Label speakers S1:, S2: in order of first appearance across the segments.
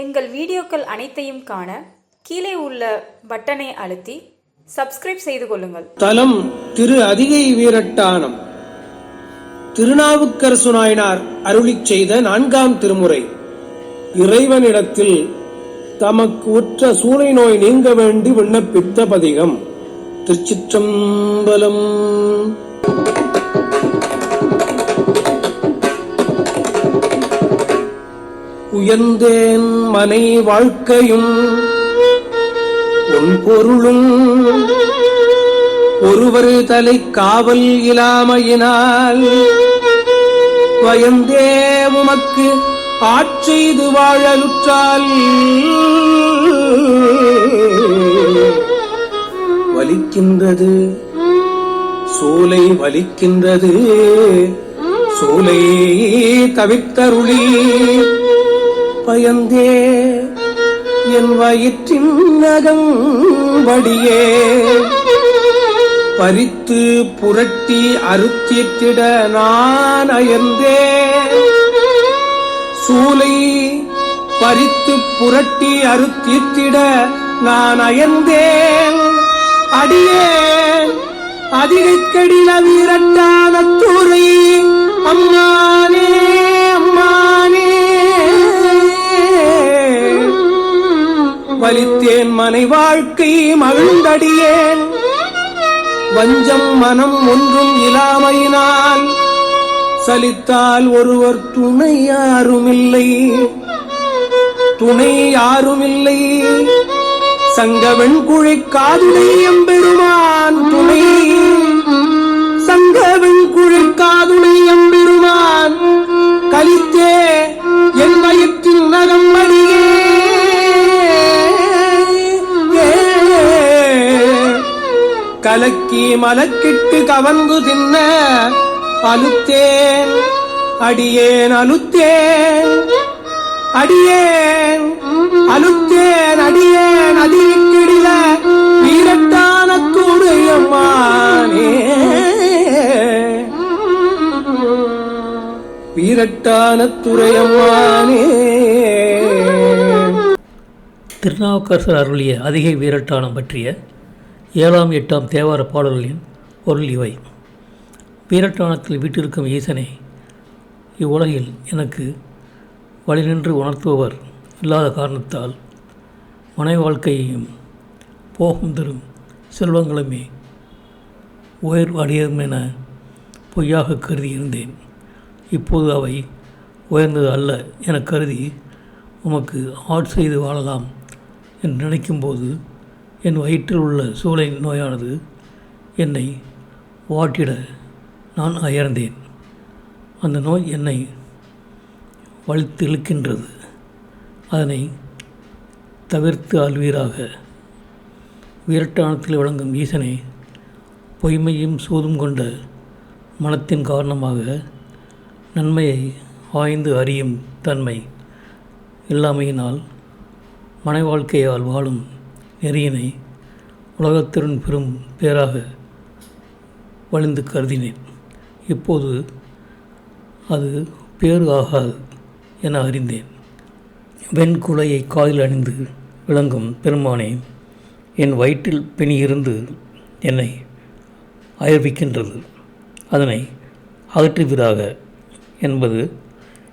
S1: எங்கள் வீடியோக்கள் அனைத்தையும் காண கீழே உள்ள பட்டனை அழுத்தி சப்ஸ்கிரைப் செய்து கொள்ளுங்கள்.
S2: தலம் திரு அதிகை வீரட்டானம். திருநாவுக்கரசு நாயனார் அருளிச் செய்த நான்காம் திருமுறை. இறைவனிடத்தில் தமக்கு உற்ற சூளை நோய் நீங்க வேண்டி விண்ணப்பித்த பதிகம். திருச்சிற்றம்பலம். உயர்ந்தேன் மனை வாழ்க்கையும் உன் பொருளும். ஒருவர் தலை காவல் இலாமையினால் வயந்தே உமக்கு ஆட்செய்து வாழலுற்றால் வலிக்கின்றது சூலை வலிக்கின்றது சோலை தவித்தருளி பயந்தே. என் வயிற்றின் நகம் வடியே பறித்து புரட்டி அறுத்திட்டிட நான் அயர்ந்தே. சூலை பறித்து புரட்டி அறுத்திட்டிட நான் அயர்ந்தேன். அடியேன் அதிகைக்கடில வீரட்டான தூரை மனை வாழ்க்கை மகிழ்ந்தடியேன். வஞ்சம் மனம் ஒன்றும் இலாமையினால் சலித்தால் ஒருவர் துணை யாருமில்லை. துணை யாருமில்லை. சங்க வெண்குழி காதுடை எம்பெருமான் துணை. சங்கவன் வெண்குழி காதுடை எம்பெருமான் கலக்கி மலக்கிட்டு கவர்ந்து தின்ன அலுத்தேன் அடியேன் அலுத்தேன் அடியேன் அலுத்தேன் அடியேன். அதிகிடில வீரட்டான தூரையம்மானே வீரட்டான துறையம்மானே.
S3: திருநாவுக்கரசர் அருளிய அதிகை வீரட்டானம் பற்றிய ஏழாம் எட்டாம் தேவார பாடல்களின் பொருள் இவை. வீரட்டானத்தில் வீட்டிருக்கும் ஈசனை இவ்வுலகில் எனக்கு வழி நின்று உணர்த்துபவர் இல்லாத காரணத்தால் மனை வாழ்க்கையையும் போகும் தரும் செல்வங்களுமே உயர்வு அடையும் என பொய்யாக கருதியிருந்தேன். இப்போது அவை உயர்ந்தது அல்ல என கருதி உமக்கு ஆட் செய்து வாழலாம் என்று நினைக்கும்போது என் வயிற்றில் உள்ள சூளை நோயானது என்னை வாட்டிட நான் அயர்ந்தேன். அந்த நோய் என்னை வலித்து இழுக்கின்றது அதனை தவிர்த்து ஆள்வீராக. வீரட்டானத்தில் விளங்கும் ஈசனை பொய்மையும் சூதும் கொண்ட மனத்தின் காரணமாக நன்மையை ஆய்ந்து அறியும் தன்மை இல்லாமையினால் மனை வாழ்க்கையால் வாழும் நெறியினை உலகத்திறன் பெரும் பேராக வலிந்து கருதினேன். இப்போது அது பேறு ஆகாது என அறிந்தேன். வெண்குலையை காதில் அணிந்து விளங்கும் பெருமானே என் வயிற்றில் பிணியிருந்து என்னை அயர்விக்கின்றது அதனை அகற்றுவீராக என்பது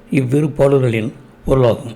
S3: இவ்விரு பாடல்களின் பொருளாகும்.